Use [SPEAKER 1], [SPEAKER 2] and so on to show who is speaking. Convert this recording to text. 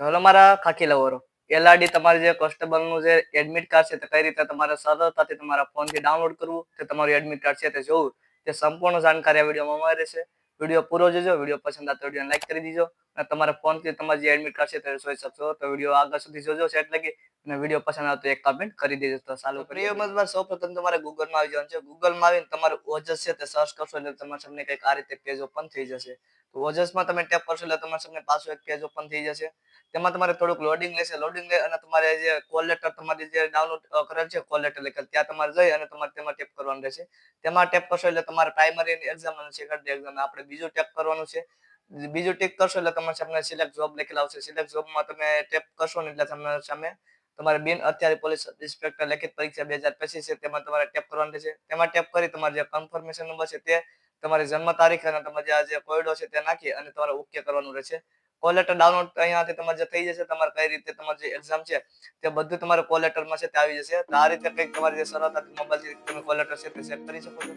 [SPEAKER 1] Hello મારા ખાખી લવરો. LRD તમારે જે કસ્ટમરનું જે એડમિટ કાર્ડ છે તે કઈ રીતે તમારે સરળતાથી તમારા ફોનથી ડાઉનલોડ કરવું, તે તમારું એડમિટ કાર્ડ છે તે જોવું, તે સંપૂર્ણ જાણકારી આ વિડીયોમાં અમારે રહેશે. વીડિયો પૂરો જોજો, વીડિયો પસંદ આવતો વીડિયો લાઈક કરી દીજો અને તમારા ફોનથી તમારે જે એડમિટ કાર્ડ છે તે જોઈ શકશો તો વીડિયો આગળ સુધી જોજો એટલે કે અને વીડિયો પસંદ આવતો એક કમેન્ટ કરી દેજો. તો સારું પ્રિય મતલબ સૌપ્રથમ તમારે ગૂગલમાં આવી જવાનું છે. ગૂગલમાં આવીને તમારું ઓજસ છે તે સર્ચ કરશો એટલે તમારા સામે કંઈક આ રીતે પેજ ઓપન થઈ જશે. તો ઓજસમાં તમે ટેપ કરશો એટલે તમારા સામે પાછું એક પેજ ઓપન થઈ જશે. તેમાં તમારે થોડુંક લોડિંગ લેશે. લોડિંગ લે અને તમારે જે કોલ લેટર તમારી જે ડાઉનલોડ કરેલ છે કોલ લેટર લખેલ ત્યાં તમારે જઈ અને તમારે તેમાં ટેપ કરવાનું રહેશે. તેમાં ટેપ કરશો એટલે તમારે પ્રાઇમરી એક્ઝામ અને સેકન્ડરી એક્ઝામ આપણે બીજું ટેપ કરવાનું છે. બીજું ટેપ કરશો એટલે તમારે સામે સિલેક્ટ જોબ લખેલા આવશે. સિલેક્ટ જોબમાં તમે ટેપ કરશો ને એટલે તમારા સામે તમારે બિન અત્યારે પોલીસ ઇન્સ્પેક્ટર લેખિત પરીક્ષા બે હજાર પચીસ છે. તેમાં તમારે ટેપ કરવાનું રહેશે. તેમાં ટેપ કરી તમારે જે કન્ફર્મેશન નંબર છે તે તમારી જન્મ તારીખ અને તમારે જે આજે કોયડો છે તે નાખી અને તમારે ઓકે કરવાનું રહેશે. કોલ લેટર ડાઉનલોડ અહીંયાથી તમારે જે થઈ જશે, તમારે કઈ રીતે તમારી જે એક્ઝામ છે તે બધું તમારે કોલ લેટરમાં છે તે આવી જશે. તો આ રીતે કંઈક તમારી જે સરળતાથી મોબાઈલથી તમે કોલ લેટર છે તે સેટ કરી શકો છો.